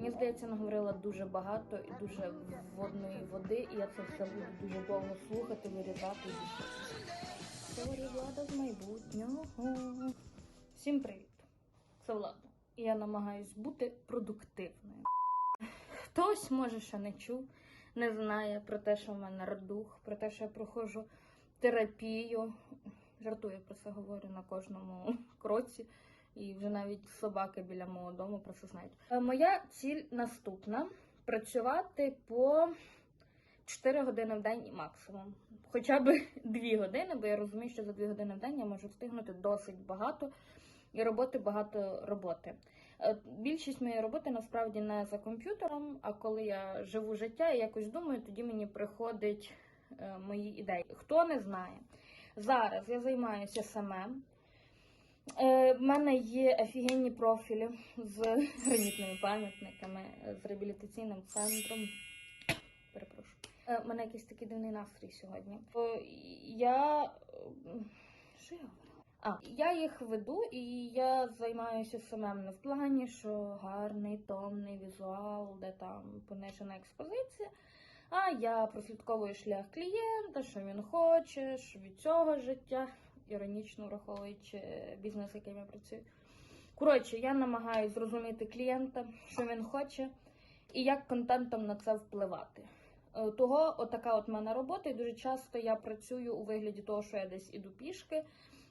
Мені здається, наговорила дуже багато і дуже водної води, і я це все буду дуже довго слухати, вирізати. Сорі, влада з майбутнього. Всім привіт! Це влада. Я намагаюсь бути продуктивною. Хтось, може, ще не чув, не знає про те, що в мене радух, про те, що я проходжу терапію. Жартую про це говорю на кожному кроці. І вже навіть собаки біля мого дому про це знають. Е, Моя ціль наступна: працювати по 4 години в день максимум. Хоча б 2 години, бо я розумію, що за 2 години в день я можу встигнути досить багато і роботи багато роботи. Е, Більшість моєї роботи насправді не за комп'ютером, а коли я живу життя і якось думаю, тоді мені приходять е, мої ідеї. Хто не знає, зараз я займаюся СММ. Е, в мене є офігенні профілі з гранітними пам'ятниками, з реабілітаційним центром. Перепрошую. Е, в мене якийсь такий дивний настрій сьогодні. Е, я. е, Що я говорила? А, я їх веду і я займаюся самим не в плані, що гарний томний візуал, де там понижена експозиція. А я прослідковую шлях клієнта, що він хоче, що від цього життя, іронічно враховуючи бізнес, яким я працюю. Коротше, я намагаюся зрозуміти клієнта, що він хоче, і як контентом на це впливати. Е, Того, отака от мене робота, і дуже часто я працюю у вигляді того, що я десь іду пішки,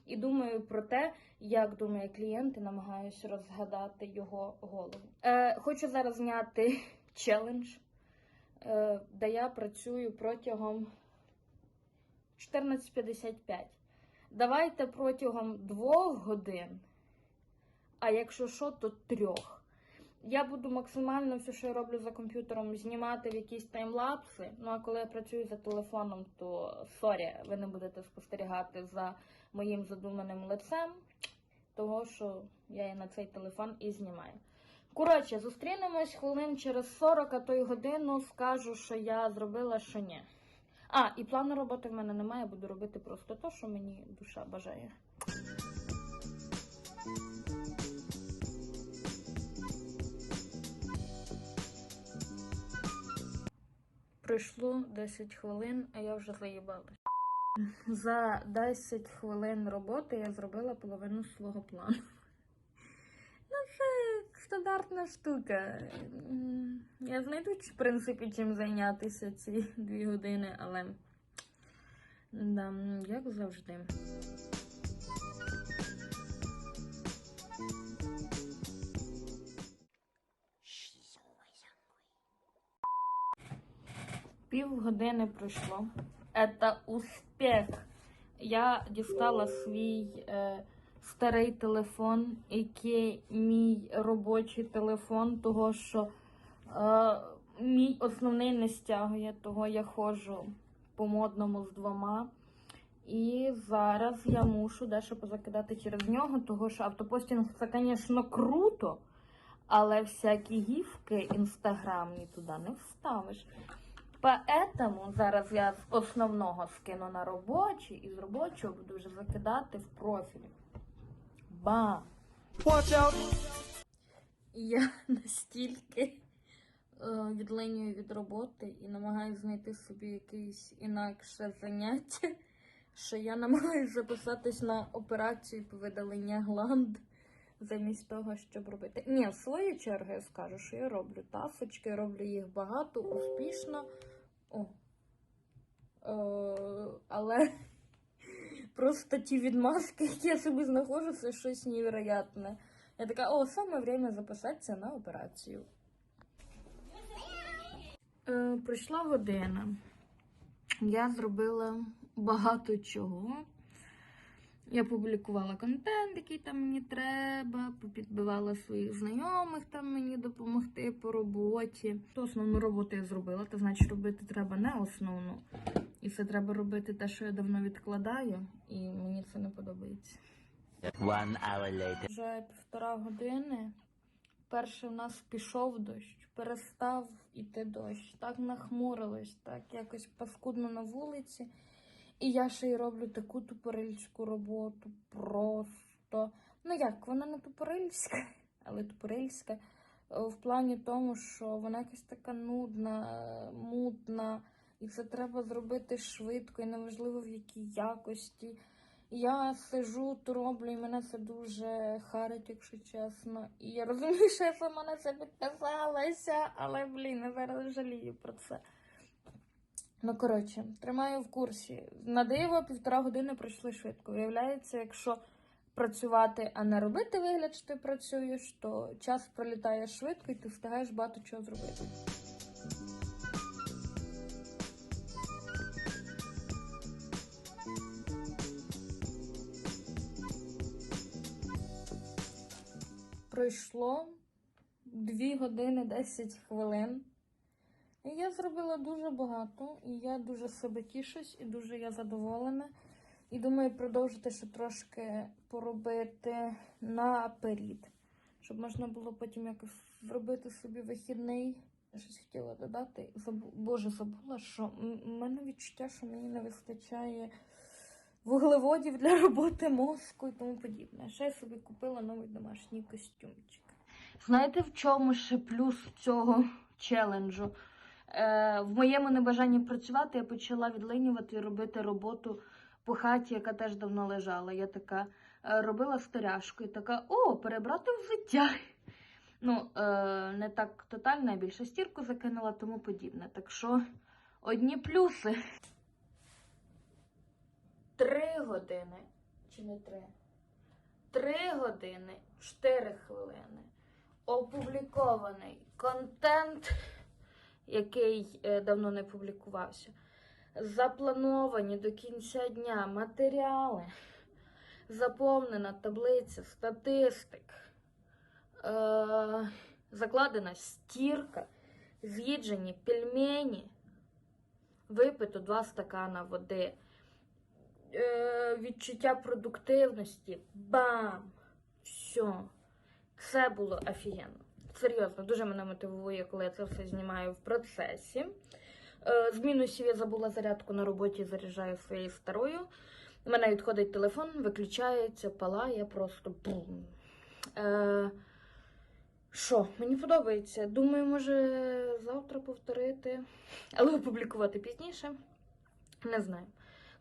і думаю про те, як думає клієнт, і намагаюся розгадати його голову. Е, хочу зараз зняти челендж, е, де я працюю протягом 14.55. Давайте протягом двох годин, а якщо що, то трьох. Я буду максимально все, що я роблю за комп'ютером, знімати в якісь таймлапси. Ну а коли я працюю за телефоном, то сорі, ви не будете спостерігати за моїм задуманим лицем, того що я і на цей телефон і знімаю. Коротше, зустрінемось хвилин через 40, а то й годину скажу, що я зробила, що ні. А, і плану роботи в мене немає, буду робити просто те, що мені душа бажає. Пройшло 10 хвилин, а я вже заїбалась. За 10 хвилин роботи я зробила половину свого плану. Ну, це стандартна штука. Я знайду, в принципі, чим зайнятися ці дві години, але да, як завжди. Півгодини пройшло. Это успіх. Я дістала свій е, старий телефон, який мій робочий телефон, того що мій основний не стягує, того я ходжу по модному з двома. І зараз я мушу дещо позакидати через нього, того що автопостінг це, звісно, круто, але всякі гіфки інстаграмні туди не вставиш. Поэтому зараз я з основного скину на робочий і з робочого буду вже закидати в профілі. Ба! Watch out! Я настільки е, відлинюю від роботи і намагаюся знайти собі якесь інакше заняття, що я намагаюся записатись на операцію по видалення гланд замість того, щоб робити. Ні, в свою чергу я скажу, що я роблю тасочки, роблю їх багато, успішно. О. Е, але просто ті відмазки, які я собі знаходжу, це щось невероятне. Я така, о, саме время записатися на операцію. Е, пройшла година. Я зробила багато чого. Я публікувала контент, який там мені треба, попідбивала своїх знайомих там мені допомогти по роботі. То основну роботу я зробила, то значить робити треба не основну. І це треба робити те, що я давно відкладаю, і мені це не подобається. One hour later. Вже півтора години. Перший в нас пішов дощ, перестав іти дощ. Так нахмурилось, так якось паскудно на вулиці. І я ще й роблю таку тупорильську роботу. Просто. Ну як, вона не тупорильська, але тупорильська. в плані тому, що вона якась така нудна, мутна, і це треба зробити швидко, і неважливо в якій якості. Я сижу, то роблю, і мене це дуже харить, якщо чесно. І я розумію, що я сама на це підписалася, але блін, я зараз жалію про це. Ну, коротше, тримаю в курсі. На диво півтора години пройшли швидко. Виявляється, якщо працювати, а не робити вигляд, що ти працюєш, то час пролітає швидко і ти встигаєш багато чого зробити. Пройшло 2 години 10 хвилин. І я зробила дуже багато, і я дуже себе тішусь, і дуже я задоволена. І думаю, продовжити ще трошки поробити наперед, щоб можна було потім якось зробити собі вихідний. Щось хотіла додати. Забу... Боже, забула, що в мене відчуття, що мені не вистачає вуглеводів для роботи мозку і тому подібне. Ще я собі купила новий домашній костюмчик. Знаєте, в чому ще плюс цього челенджу? Е, в моєму небажанні працювати я почала відлинювати і робити роботу по хаті, яка теж давно лежала. Я така е, робила старяшку і така: о, перебрати взуття. Ну, е, не так тотально, я більше стірку закинула, тому подібне. Так що одні плюси. Три години. Чи не три? Три години, чотири хвилини. Опублікований контент який е, давно не публікувався. Заплановані до кінця дня матеріали, заповнена таблиця статистик, е- закладена стірка, з'їджені пельмені, випито два стакана води, відчуття продуктивності. Бам! Все. Це було офігенно. Серйозно, дуже мене мотивує, коли я це все знімаю в процесі. Е, З мінусів я забула зарядку на роботі, заряджаю своєю старою. У мене відходить телефон, виключається, палає просто бум. Е, Що, мені подобається. Думаю, може завтра повторити, але опублікувати пізніше. Не знаю.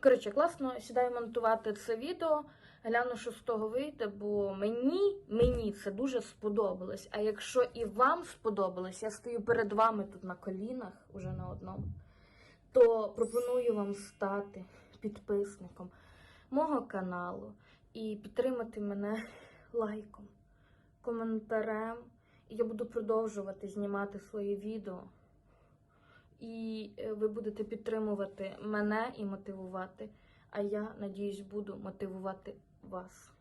Коротше, класно, сідаю монтувати це відео. Гляну, що з того вийде, бо мені, мені це дуже сподобалось. А якщо і вам сподобалось, я стою перед вами тут на колінах, уже на одному, то пропоную вам стати підписником мого каналу і підтримати мене лайком, коментарем. І я буду продовжувати знімати свої відео. І е, ви будете підтримувати мене і мотивувати. А я надіюсь, буду мотивувати вас.